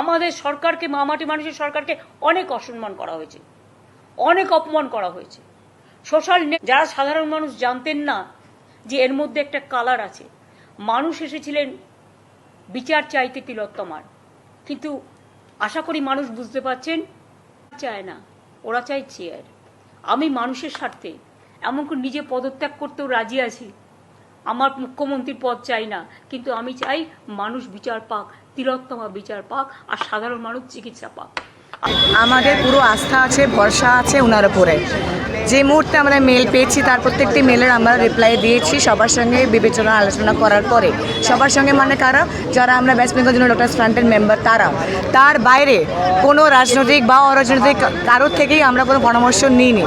আমাদের সরকারকে, মামাটি মানুষের সরকারকে অনেক অসম্মান করা হয়েছে। অনেক অপমান করা হয়েছে। সোশ্যাল যারা সাধারণ মানুষ জানতেন না যে এর মধ্যে একটা কালার আছে। মানুষ এসেছিলেন, বিচার চাইতে তিলোত্তমার কিন্তু আশা করি মানুষ বুঝতে পারছেন, চায় না, ওরা চায় চেয়ার আমি মানুষের স্বার্থে এমনকি নিজে পদত্যাগ করতেও রাজি আছি। আমার মুখ্যমন্ত্রীর পদ চাই না, কিন্তু আমি চাই মানুষ বিচার পাক, তিলোত্তমা বিচার পাক, আর সাধারণ মানুষ চিকিৎসা পাক। আমাদের পুরো আস্থা আছে, ভরসা আছে ওনার উপরে। যে মুহূর্তে আমরা মেল পেয়েছি, তার প্রত্যেকটি মেলের আমরা রিপ্লাই দিয়েছি সবার সঙ্গে বিবেচনা, আলোচনা করার পরে। সবার সঙ্গে মানে কারা? যারা আমরা ওয়েস্ট বেঙ্গল জন্য ডক্টর ফ্রন্টের মেম্বার তারা। তার বাইরে কোনো রাজনৈতিক বা অরাজনৈতিক কারোর থেকেই আমরা কোনো পরামর্শ নিইনি।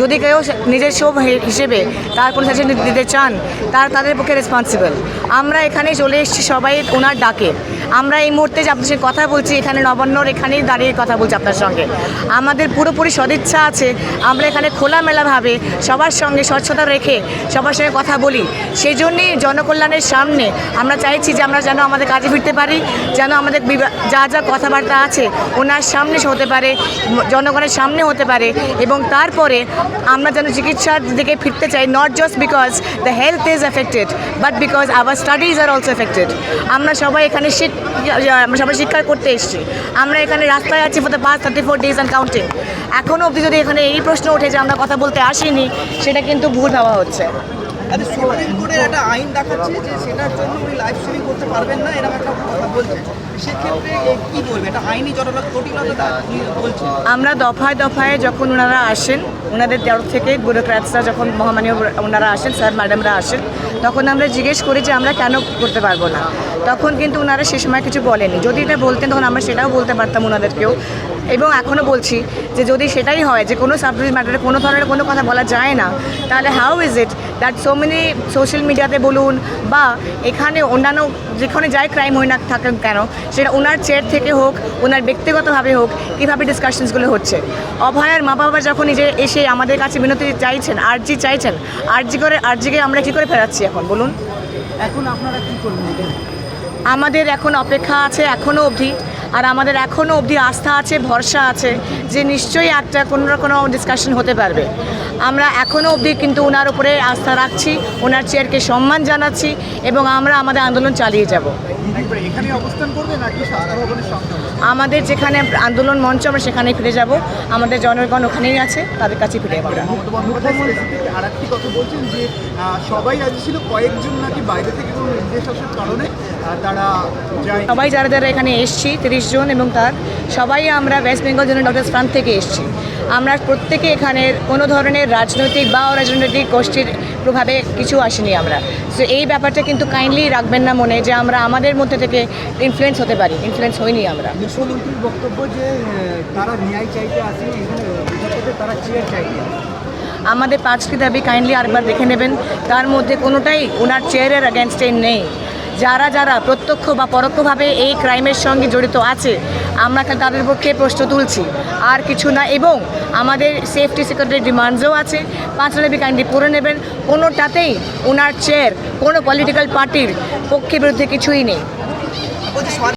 যদি কেউ নিজের শোভ হিসেবে তার কোনো সাজেশন দিতে চান, তার তাদের পক্ষে রেসপন্সিবল আমরা এখানে চলে এসেছি সবাই ওনার ডাকে। আমরা এই মুহূর্তে যে আপনার সঙ্গে কথা বলছি, এখানে নবান্নর এখানেই দাঁড়িয়ে কথা বলছি আপনার সঙ্গে। আমাদের পুরোপুরি সদিচ্ছা আছে। আমরা এখানে খোলামেলাভাবে সবার সঙ্গে স্বচ্ছতা রেখে সবার সঙ্গে কথা বলি। সেই জন্যই জনকল্যাণের সামনে আমরা চাইছি যে আমরা যেন আমাদের কাজে ফিরতে পারি, যেন আমাদের যা যা কথাবার্তা আছে ওনার সামনে হতে পারে, জনগণের সামনে হতে পারে এবং তারপরে আমরা যেন চিকিৎসার দিকে ফিরতে চাই not just because the health is affected but because our studies are also affected আমরা সবাই এখানে আমরা সবাই শিক্ষা করতে এসেছি। আমরা এখানে রাস্তায় আছি ফর দ্য পাঁচ thirty four days and counting এখনও অবধি যদি এখানে এই প্রশ্ন ওঠে যে আমরা কথা বলতে আসেনি সেটা কিন্তু ভুল ভাবা হচ্ছে। আচ্ছা সুপ্রিম কোর্টের একটা আইন দেখাচ্ছে যে সেটার জন্য উনি লাইভ স্ট্রিমিং করতে পারবেন না এরকম একটা কথা উনি আমরা দফায় দফায় যখন ওনারা আসেন ওনাদের তরফ থেকে ব্যুরোক্র্যাটসরা যখন মহামানীয় ওনারা আসেন, স্যার, ম্যাডামরা আসেন, তখন আমরা জিজ্ঞেস করি যে আমরা কেন করতে পারব না। তখন কিন্তু ওনারা সে সময় কিছু বলেনি। যদি এটা বলতেন, তখন আমরা সেটাও বলতে পারতাম ওনাদেরকেও। এবং এখনও বলছি যে যদি সেটাই হয়, যে কোনো সাবজেক্ট ম্যাটারে কোনো ধরনের কোনো কথা বলা যায় না, তাহলে how is it that so many social মিডিয়াতে বলুন বা এখানে অন্যান্য যেখানে যাই ক্রাইম হয়ে না থাকেন কেন, সেটা ওনার চেয়ার থেকে হোক, ওনার ব্যক্তিগতভাবে হোক, কীভাবে ডিসকাশনসগুলো হচ্ছে? অভয়ার মা বাবা যখন নিজে এসে আমাদের কাছে বিনতি চাইছেন আর্জি চাইছেন। আর্জি করে আর্জিকে আমরা কী করে ফেরাচ্ছি এখন বলুন? এখন আপনারা কি করবেন? আমাদের এখন অপেক্ষা আছে এখনও অবধি আর আমাদের এখনও অবধি আস্থা আছে ভরসা আছে যে নিশ্চয়ই একটা কোনো না কোনো ডিসকাশন হতে পারবে। আমরা এখনও অবধি কিন্তু ওনার উপরে আস্থা রাখছি ওনার চেয়ারকে সম্মান জানাচ্ছি এবং আমরা আমাদের আন্দোলন চালিয়ে যাব। এখানে অবস্থান করবে নাকি স্বাস্থ্য ভবনের সামনে আমাদের যেখানে আন্দোলন মঞ্চ আমরা সেখানেই ফিরে যাব। আমাদের জনগণ ওখানেই আছে তাদের কাছে ফিরে যাব মমতা বন্দ্যোপাধ্যায় specific আর একটি কথা বলছেন যে সবাই আজ ছিল কয়েকজন নাকি বাইরে থেকে কোনো নির্দেশ আসার কারণে তারা সবাই যারা যারা এখানে এসছি তিরিশ জন এবং তার সবাই আমরা ওয়েস্ট বেঙ্গল জন্য ডক্টর ফ্রান্ট থেকে এসছি। আমরা প্রত্যেকে এখানে কোনো ধরনের রাজনৈতিক বা অরাজনৈতিক গোষ্ঠীর প্রভাবে কিছু আসেনি আমরা। তো এই ব্যাপারটা কিন্তু কাইন্ডলি রাখবেন না মনে যে আমরা আমাদের মধ্যে থেকে ইনফ্লুয়েন্স হতে পারি ইনফ্লুয়েন্স হইনি আমরা। মুখ্যমন্ত্রীর বক্তব্য যে তারা ন্যায় চাইতে আসেনি তারা চেয়ার চাইতে আমাদের পাঁচটি দাবি কাইন্ডলি আরেকবার দেখে নেবেন। তার মধ্যে কোনোটাই ওনার চেয়ারের অ্যাগেনস্টে নেই। যারা যারা প্রত্যক্ষ বা পরোক্ষভাবে এই ক্রাইমের সঙ্গে জড়িত আছে আমরা তাদের পক্ষে প্রশ্ন তুলছি। আর কিছু না, এবং আমাদের সেফটি সিকিউরিটি ডিমান্ডসও আছে। পাঁচ কাইন্ডলি পড়ে নেবেন। কোনোটাতেই ওনার চেয়ার কোনো পলিটিক্যাল পার্টির পক্ষে বিরুদ্ধে কিছুই নেই।